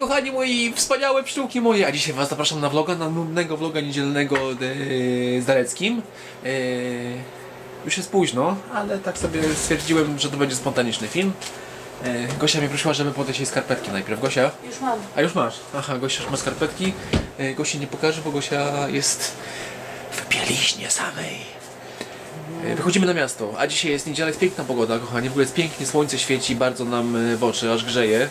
Kochani moi, wspaniałe pszczółki moje, a dzisiaj was zapraszam na vloga, na nudnego vloga niedzielnego e, z Dareckim. E, już jest późno, ale tak sobie stwierdziłem, że to będzie spontaniczny film. E, Gosia mnie prosiła, żeby podać jej skarpetki najpierw. Gosia? Już mam. A już masz. Aha, Gosia już ma skarpetki. E, Gosi nie pokażę, bo Gosia jest w bieliźnie samej. Wychodzimy na miasto, a dzisiaj jest niedziela, jest piękna pogoda, kochani. W ogóle jest pięknie, słońce świeci bardzo nam w oczy, aż grzeje.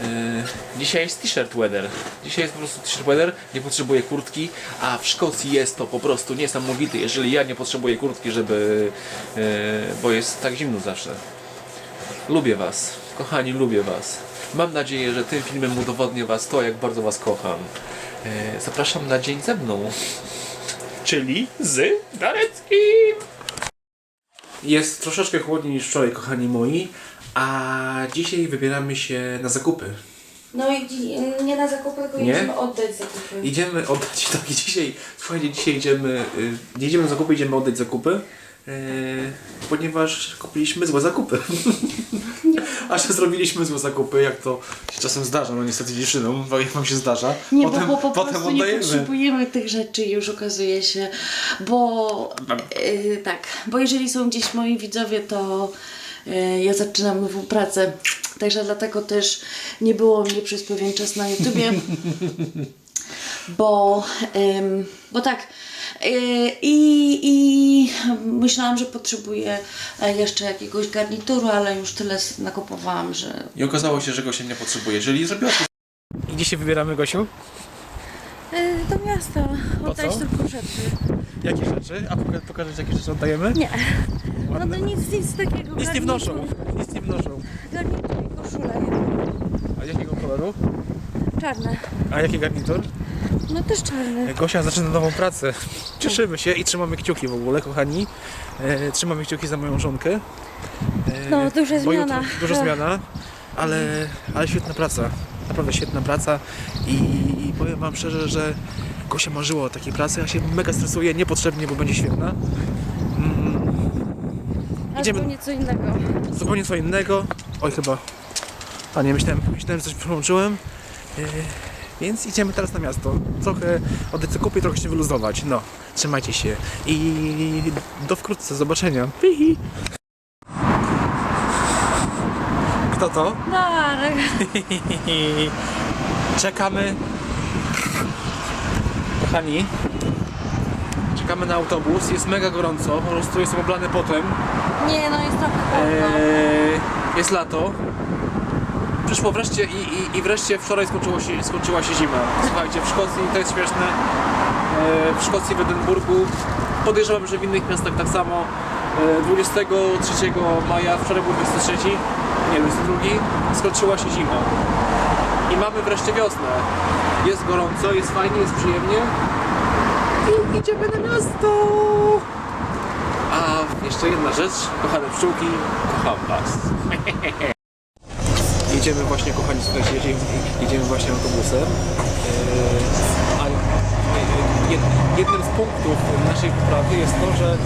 E, Dzisiaj jest t-shirt weather. Dzisiaj jest po prostu t-shirt weather, nie potrzebuję kurtki, a w Szkocji jest to po prostu niesamowite, jeżeli ja nie potrzebuję kurtki, żeby... e, bo jest tak zimno zawsze. Lubię Was, kochani, lubię Was. Mam nadzieję, że tym filmem udowodnię Was to, jak bardzo Was kocham. E, Zapraszam na dzień ze mną. Czyli z Dareckim. Jest troszeczkę chłodniej niż wczoraj, kochani moi, a dzisiaj wybieramy się na zakupy. No i dzi- nie na zakupy, tylko Nie? idziemy oddać zakupy. Idziemy oddać, tak, i dzisiaj, słuchajcie, dzisiaj idziemy, y, nie idziemy na zakupy, idziemy oddać zakupy, y, ponieważ kupiliśmy złe zakupy. A że zrobiliśmy złe zakupy, jak to się czasem zdarza, no niestety dziewczynom, bo jak wam się zdarza, Nie, potem, bo, po potem prostu nie oddajemy. potrzebujemy tych rzeczy już okazuje się, bo y, tak, bo jeżeli są gdzieś moi widzowie, to ja zaczynam nową pracę, także dlatego też nie było mnie przez pewien czas na YouTubie, bo, ym, bo tak, y, i, i myślałam, że potrzebuję e, jeszcze jakiegoś garnituru, ale już tyle nakupowałam, że I okazało się, że Gosia nie potrzebuje, jeżeli zrobiła to... I gdzie się wybieramy, Gosiu? Do miasta. oddać co? tylko rzeczy. Jakie rzeczy? A poka- pokażesz, jakie rzeczy oddajemy? Nie. No Ładne. to nic, nic takiego. Nic nie wnoszą, nic nie wnoszą. Garnitur i koszule. A jakiego koloru? Czarne. A jaki garnitur? No też czarne. Gosia zaczyna nową pracę. Cieszymy się i trzymamy kciuki w ogóle, kochani. E, trzymamy kciuki za moją żonkę. E, No, duża bo zmiana. Jutro, duża zmiana, ale, ale świetna praca. Naprawdę świetna praca i powiem Wam szczerze, że Gosia marzyła o takiej pracy. Ja się mega stresuję niepotrzebnie, bo będzie świetna. Mm, A Idziemy- zupełnie co innego. zupełnie co innego. Oj, chyba. Panie, myślałem, myślałem że coś przełączyłem. Yy, więc idziemy teraz na miasto. Trochę oddać i trochę się wyluzować. No, trzymajcie się. I do wkrótce. Zobaczenia. Pihi. Kto to? Darek. Czekamy. Kochani. Czekamy na autobus. Jest mega gorąco. Po prostu jestem oblany potem. Nie, no jest trochę chłodno. Eee, jest lato. Przyszło wreszcie i, i, i wreszcie wczoraj skończyło się, skończyła się zima. Słuchajcie, w Szkocji, to jest śmieszne, eee, w Szkocji, w Edynburgu, podejrzewam, że w innych miastach tak samo, eee, 23 maja, wczoraj był 23, nie, 22, skończyła się zima. I mamy wreszcie wiosnę. Jest gorąco, jest fajnie, jest przyjemnie. I idziemy na miasto! A jeszcze jedna rzecz, kochane pszczółki, kocham was. Jedziemy właśnie, kochani, słuchajcie, jedziemy, jedziemy właśnie autobusem. Jed- jednym z punktów naszej wyprawy jest to, że e,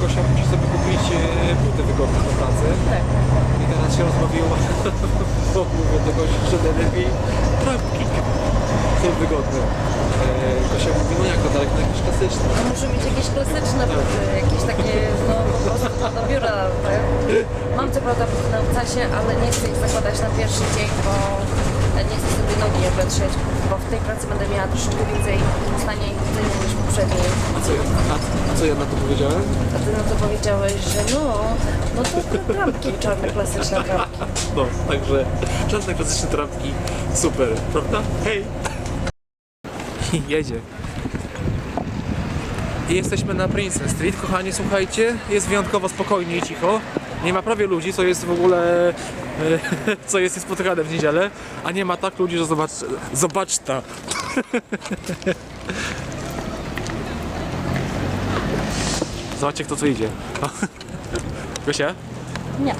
Gosia musi sobie kupić e, buty wygodne do pracy. Tak. I teraz się rozbawiła, bo mówię do Gosi, że najlepiej trampki są wygodne. Eee, Gosia mówi, no jak to daleko, to jakieś klasyczne. Muszę mieć jakieś klasyczne buty, jakieś takie, no po prostu do biura. Tak? Mam co prawda buty na obcasie, ale nie chcę ich zakładać na pierwszy dzień, bo nie chcę sobie nogi obwetrzeć, bo w tej pracy będę miała troszkę więcej i widzenia niż poprzedniej. A co, ja, a, a co ja na to powiedziałem? A ty na to powiedziałeś, że no, no to trampki czarne, klasyczne trampki. No, także żadne klasyczne trampki, super, prawda? Hej! Jedzie. I jesteśmy na Princeton Street, kochani, słuchajcie, jest wyjątkowo spokojnie i cicho. Nie ma prawie ludzi, co jest w ogóle, e, co jest niespotykane w niedzielę, a nie ma tak ludzi, że zobacz, zobacz ta. Zobaczcie kto co idzie. Gosia? Nie.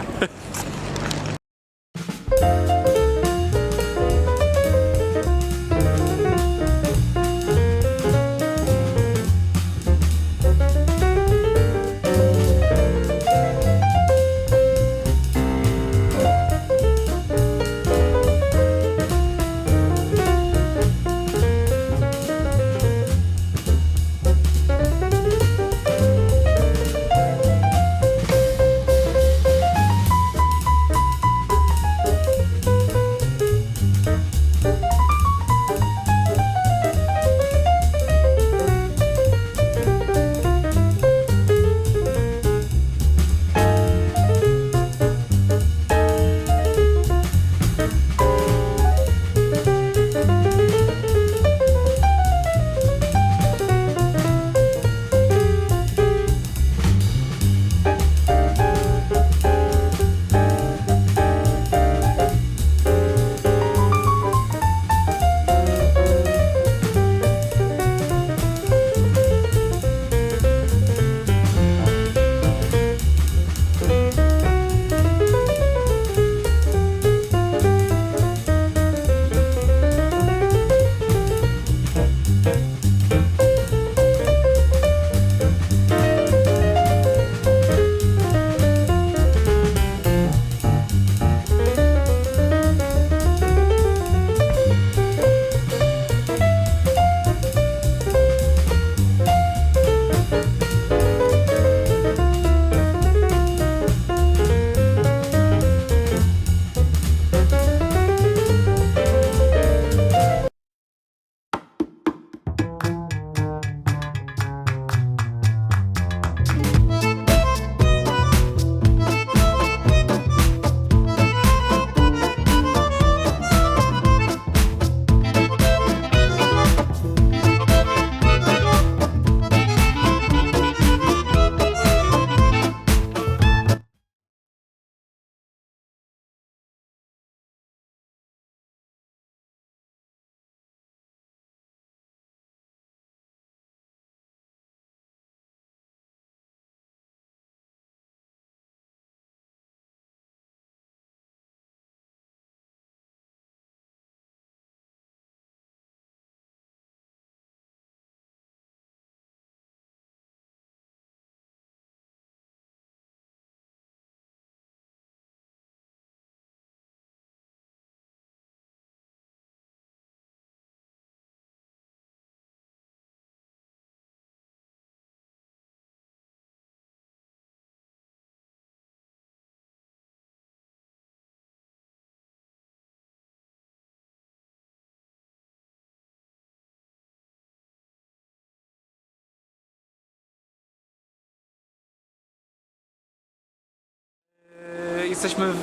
Jesteśmy w,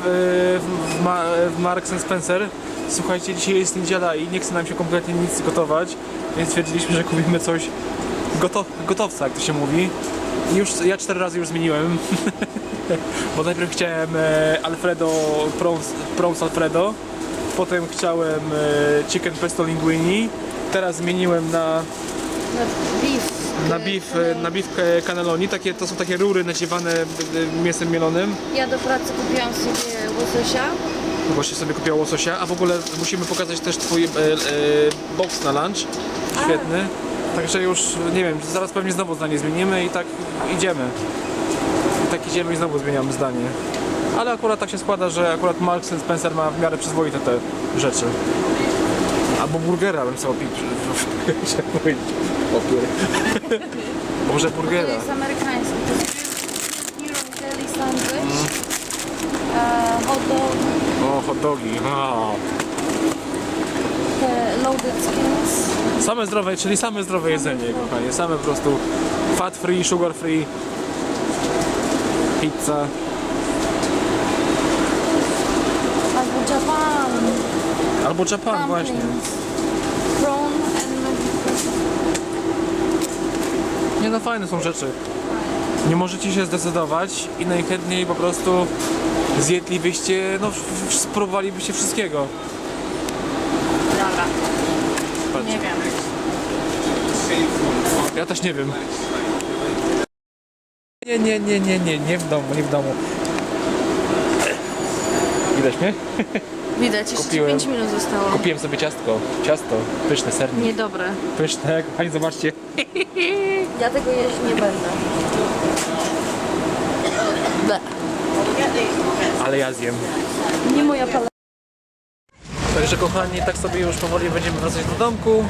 w, w, Ma, w Marks Spencer. Słuchajcie, dzisiaj jest niedziela i nie chce nam się kompletnie nic gotować, więc stwierdziliśmy, że kupimy coś goto, gotowca, jak to się mówi. I już ja cztery razy już zmieniłem. Bo najpierw chciałem e, Alfredo, prawns Alfredo, potem chciałem e, chicken pesto linguini, teraz zmieniłem na Na beef. Na beef, na beef cannelloni, takie, to są takie rury naciewane e, mięsem mielonym. Ja do pracy kupiłam sobie łososia. Właśnie sobie kupiła łososia, a w ogóle musimy pokazać też twój e, e, box na lunch. Świetny. Także już, nie wiem, zaraz pewnie znowu zdanie zmienimy i tak idziemy. I tak idziemy i znowu zmieniamy zdanie. Ale akurat tak się składa, że akurat Marks and Spencer ma w miarę przyzwoite te rzeczy. Albo burgera bym sobie opił. Opier. Może To burgera. jest amerykański. To jest Deli Sandwich. E, hot dog. O, hot dogi. O. Te loaded skins. Same zdrowe, czyli same zdrowe jedzenie, kochanie. Same po prostu fat free, sugar free, pizza. Albo Japan. Albo Japan właśnie. Dumplings. Prawn Nie no, fajne są rzeczy. Nie możecie się zdecydować i najchętniej po prostu zjedlibyście, no spróbowalibyście wszystkiego. Dobra. Patrzcie. Nie wiem. Ja też nie wiem. Nie, nie, nie, nie, nie, nie w domu, nie w domu. Widać mnie? Widać, jeszcze Kupiłem. 5 minut zostało. Kupiłem sobie ciastko. Ciasto, pyszne, sernik. Niedobre. Pyszne, kochani, zobaczcie. Ja tego jeść nie będę. Ale ja zjem. Nie moja paleta. Także kochani, tak sobie już powoli będziemy wracać do domku.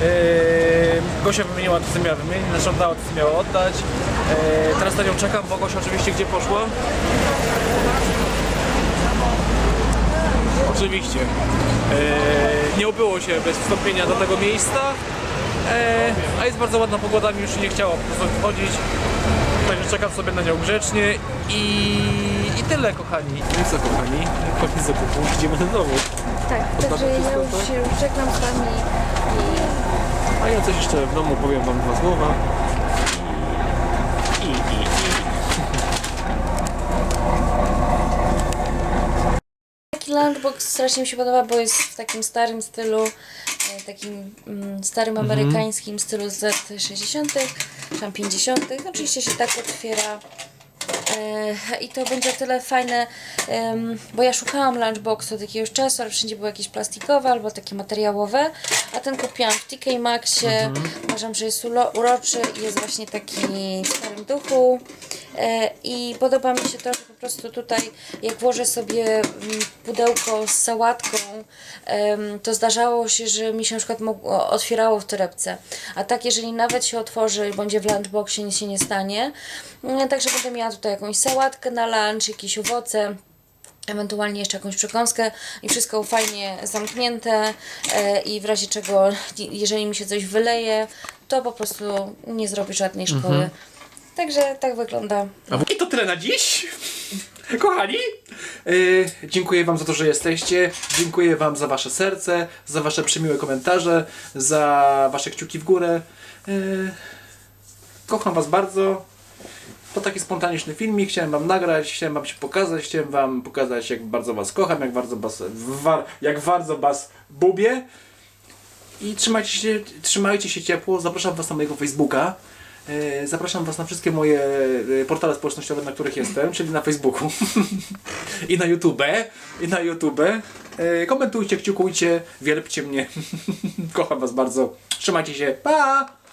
Yy, Gosia wymieniła to, co miała wymienić, znaczy oddała to, co miała oddać. Yy, teraz na nią czekam, bo Gosia oczywiście gdzie poszła? Oczywiście. Yy, nie obyło się bez wstąpienia do tego miejsca. Yy, a jest bardzo ładna pogoda, mi już się nie chciało po prostu wchodzić. Także czekam sobie na nią grzecznie i, i tyle kochani. I co kochani? Koniec zakupu, idziemy do domu. Tak, także ja już się już żegnam z wami i A ja coś jeszcze w domu powiem wam dwa słowa. I, i, i. Taki lunchbox strasznie mi się podoba, bo jest w takim starym stylu, e, takim mm, starym amerykańskim stylu z lat 60., czy tam 50. Oczywiście się tak otwiera. E, I to będzie tyle fajne, bo ja szukałam lunchboxu od jakiegoś czasu, ale wszędzie były jakieś plastikowe albo takie materiałowe, a ten kupiłam w TK Maxie. Uważam, że jest uroczy i jest właśnie taki w starym duchu. E, I podoba mi się to, że po prostu tutaj, jak włożę sobie mm, pudełko z sałatką, to zdarzało się, że mi się na przykład otwierało w torebce. A tak, jeżeli nawet się otworzy i będzie w lunchboxie, nic się nie stanie. Mm, Także będę miała tutaj jakąś sałatkę na lunch, jakieś owoce ewentualnie jeszcze jakąś przekąskę i wszystko fajnie zamknięte e, i w razie czego, jeżeli mi się coś wyleje, to po prostu nie zrobi żadnej szkoły. Także tak wygląda. I to tyle na dziś. Kochani, yy, dziękuję Wam za to, że jesteście. Dziękuję Wam za Wasze serce, za Wasze przymiłe komentarze, za Wasze kciuki w górę. Yy, kocham Was bardzo. To taki spontaniczny filmik. Chciałem Wam nagrać, chciałem Wam się pokazać, chciałem Wam pokazać, jak bardzo Was kocham, jak bardzo Was, wa, jak bardzo Was bubię. I trzymajcie się, trzymajcie się ciepło. Zapraszam Was na mojego Facebooka. E, Zapraszam Was na wszystkie moje e, portale społecznościowe, na których jestem, czyli na Facebooku i na YouTube. I na YouTube. E, Komentujcie, kciukujcie, wielbcie mnie. Kocham Was bardzo. Trzymajcie się. Pa!